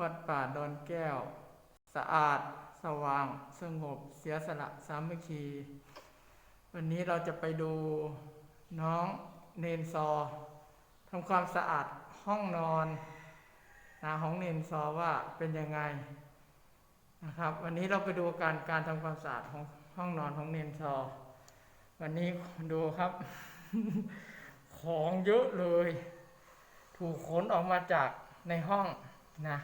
วัดป่าดอนแก้ว สะอาด สว่าง สงบ เสียสละสามัคคี วันนี้เราจะไปดูน้องเนนซอทำความสะอาดห้องนอนนะของเนนซอว่าเป็นยังไงนะครับ วันนี้เราไปดูการการทำความสะอาดของห้องนอนของเนนซอ วันนี้ดูครับ ของเยอะเลย ถูกขนออกมาจากในห้องนะ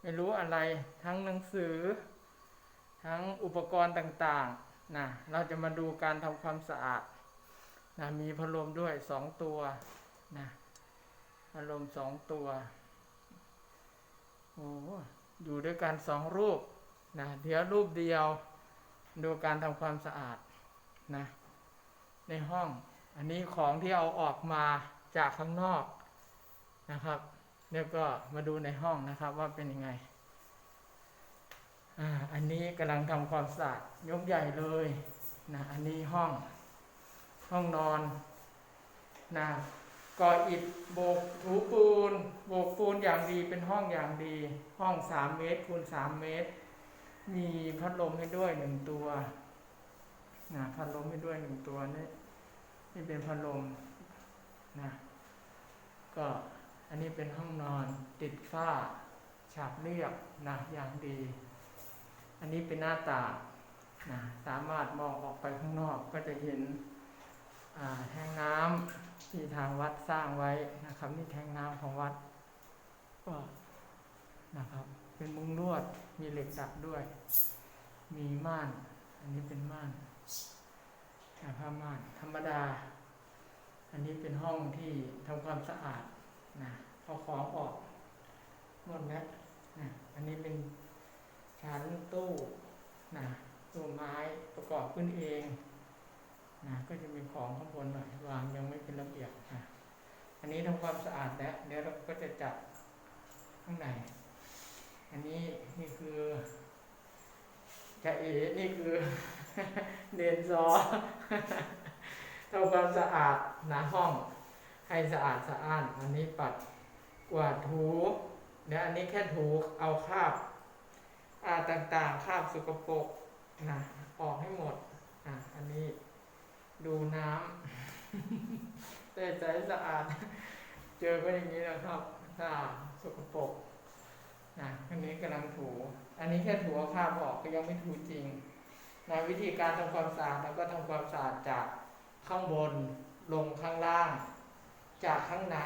ไม่รู้อะไรทั้งหนังสือ ทั้งอุปกรณ์ต่างๆนะเราจะมาดูการทำความสะอาดนะมีพัดลมด้วยสองตัวนะพัดลมสองตัวโอ้อยู่ด้วยกันสองรูปนะเดี๋ยวรูปเดียวดูการทำความสะอาดนะในห้องอันนี้ของที่เอาออกมาจากข้างนอกนะครับ แล้วก็มาดูในห้องนะครับว่าเป็นยังไงอ่าอันนี้กำลังทำความสะอาดยกใหญ่เลยนะอันนี้ห้องห้องนอนนะก่ออิฐโบกถูปูนโบกปูนอย่างดีเป็นห้องอย่างดี ห้องสามเมตรคูณสามเมตร มีพัดลมให้ด้วยหนึ่งตัวนะพัดลมให้ด้วยหนึ่งตัวนี่นี่เป็นพัดลมนะก็ อันนี้เป็นห้องนอนติดฝ้า ฉาบเรียบนะอย่างดี อันนี้เป็นหน้าต่างนะสามารถมองออกไปข้างนอกก็จะเห็นแทงน้ำที่ทางวัดสร้างไว้นะครับนี่แทงน้ำของวัดก็นะครับ เป็นมุงลวดมีเหล็กดัดด้วย มีม่าน อันนี้เป็นม่านผ้าม่านธรรมดา อันนี้เป็นห้องที่ทำความสะอาด นะเอาของออกหมดแล้วนะอันนี้เป็นชั้นตู้นะตู้ไม้ประกอบขึ้นเองนะก็จะมีของข้างบนหน่อยวางยังไม่เป็นระเบียบนะอันนี้ทำความสะอาดแล้วเดี๋ยวเราก็จะจัดข้างในอันนี้นี่คือจะเอนี่คือเดนซอทำความสะอาดหนาห้อง ให้สะอาดสะอ้าน อันนี้ปัดกวาดถูเดี๋ยวอันนี้แค่ถูเอาคราบอาต่างๆคราบสกปรกนะออกให้หมดอะอันนี้ดูน้ำแต่ใจสะอาด เจอก็อย่างนี้นะครับถ้าสกปรกนะอันนี้กำลังถู อันนี้แค่ถูเอาคราบออกก็ยังไม่ถูจริงนะวิธีการทำความสะอาดแล้วก็ทำความสะอาดจากข้างบนลงข้างล่าง จากข้างใน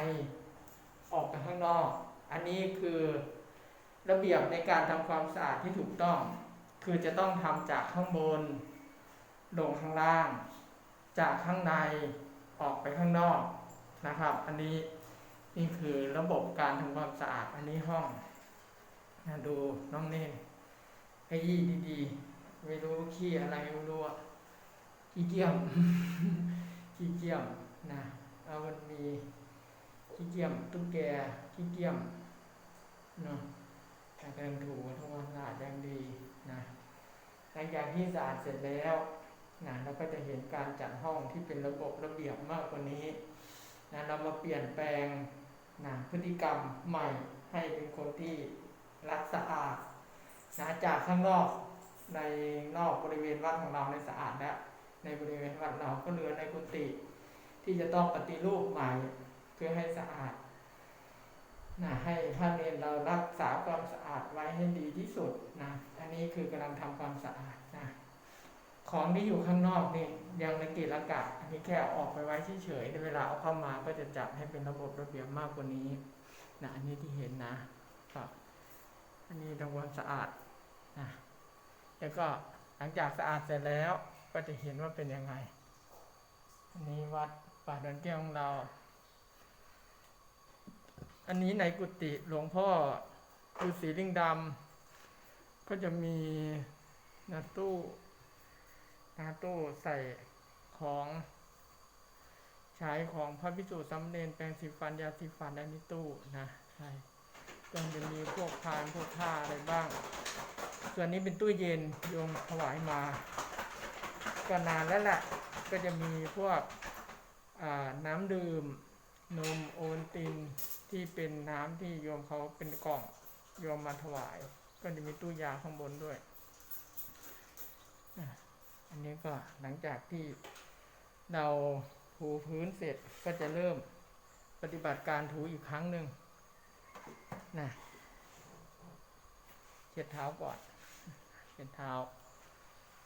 ออกไปข้างนอก อันนี้คือระเบียบในการทำความสะอาดที่ถูกต้อง คือจะต้องทำจากข้างบน ลงข้างล่าง จากข้างในออกไปข้างนอกนะครับ อันนี้นี่คือระบบการทำความสะอาดอันนี้ห้องนะดูน้องเน่ให้ยี่ดีๆ ไม่รู้ขี้อะไรไม่รู้อะขี้เกียมขี้เกียมนะ แล้วมันมีขี้เกียมตุ๊กแกขี้เกียมเนาะการกำลังถูทำความสะอาดอย่างดีนะหลังจากที่สะอาดเสร็จแล้วนะเราก็จะเห็นการจัดห้องที่เป็นระบบระเบียบมากกว่านี้นะเรามาเปลี่ยนแปลงนะพฤติกรรมใหม่ให้เป็นคนที่รักสะอาดนะจากข้างนอกในนอกบริเวณวัดของเราในสะอาดแล้วในบริเวณวัดเราก็เหลือในกุฏิ ที่จะต้องปฏิรูปใหม่เพื่อให้สะอาดนะให้พระเนรเรารักษาความสะอาดไว้ให้ดีที่สุดนะอันนี้คือกำลังทำความสะอาดนะของที่อยู่ข้างนอกนี่ยังละเกะละกะอันนี้แค่ออกไปไว้เฉยๆในเวลาเอาเข้ามาก็จะจัดให้เป็นระบบระเบียบมากกว่านี้นะอันนี้ที่เห็นนะครับอันนี้ทำความสะอาดนะแล้วก็หลังจากสะอาดเสร็จแล้วก็จะเห็นว่าเป็นยังไงอันนี้วัด ป่าดอนแก้วของเรา อันนี้ในกุฏิหลวงพ่อฤาษีลิงดำก็จะมีนาตู้นาตู้ใส่ของใช้ของพระพิสุสำเร็จแปรงสีฟันยาสีฟันในนี้ตู้นะใช่ก็จะมีพวกพานพวกผ้าอะไรบ้าง ส่วนนี้เป็นตู้เย็นโยมถวายมา ก็นานแล้วแหละก็จะมีพวก น้ำดื่ม นมโอวัลตินที่เป็นน้ำที่โยมเขาเป็นกล่องโยมมาถวาย ก็จะมีตู้ยาข้างบนด้วย อันนี้ก็หลังจากที่เราถูพื้นเสร็จก็จะเริ่มปฏิบัติการถูอีกครั้งหนึ่งนะเช็ดเท้าก่อนเช็ดเท้า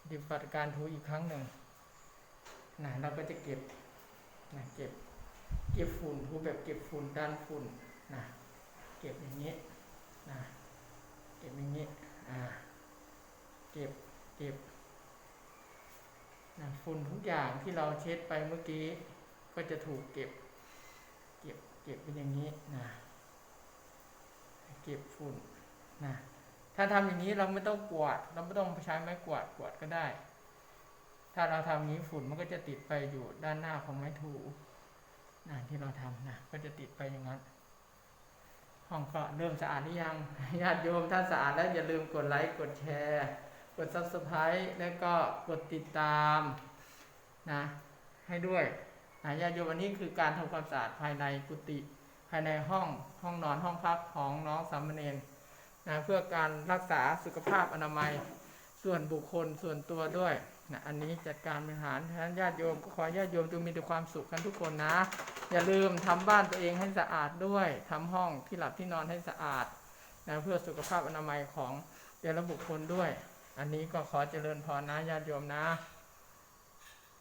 ปฏิบัติการถูอีกครั้งหนึ่งนะเราก็จะเก็บ นะเก็บเก็บฝุ่นถูแบบเก็บฝุ่นด้านฝุ่นนะเก็บอย่างนี้นะเก็บอย่างนี้อ่าเก็บเก็บนะฝุ่นทุกอย่างที่เราเช็ดไปเมื่อกี้ ก็จะถูกเก็บ เก็บเก็บเป็นอย่างนี้นะเก็บฝุ่นนะถ้าทำอย่างนี้เราไม่ต้องกวาด เราไม่ต้องใช้ไม้กวาดกวาดก็ได้ ถ้าเราทำอย่างนี้ฝุ่นมันก็จะติดไปอยู่ด้านหน้าของไม้ถูนะที่เราทำนะก็จะติดไปอย่างนั้น ห้องก็เริ่มสะอาดหรือยังญาติโยมถ้าสะอาดแล้วอย่าลืมกดไลค์กดแชร์ กด subscribe แล้วก็กดติดตามนะให้ด้วยนะญาติโยมอันนี้คือการทำความสะอาดภายในกุฏิภายในห้องห้องนอนห้องพักของน้องสามเณรนะเพื่อการรักษาสุขภาพอนามัยส่วนบุคคลส่วนตัวด้วย นะอันนี้จัดการบริหารฉะนั้นญาติโยมก็ขอญาติโยมจงมีแต่ความสุขกันทุกคนนะ อย่าลืมทำบ้านตัวเองให้สะอาดด้วยทำห้องที่หลับที่นอนให้สะอาดนะเพื่อสุขภาพอนามัยของแต่ละบุคคลด้วย อันนี้ก็ขอเจริญพรนะญาติโยมนะ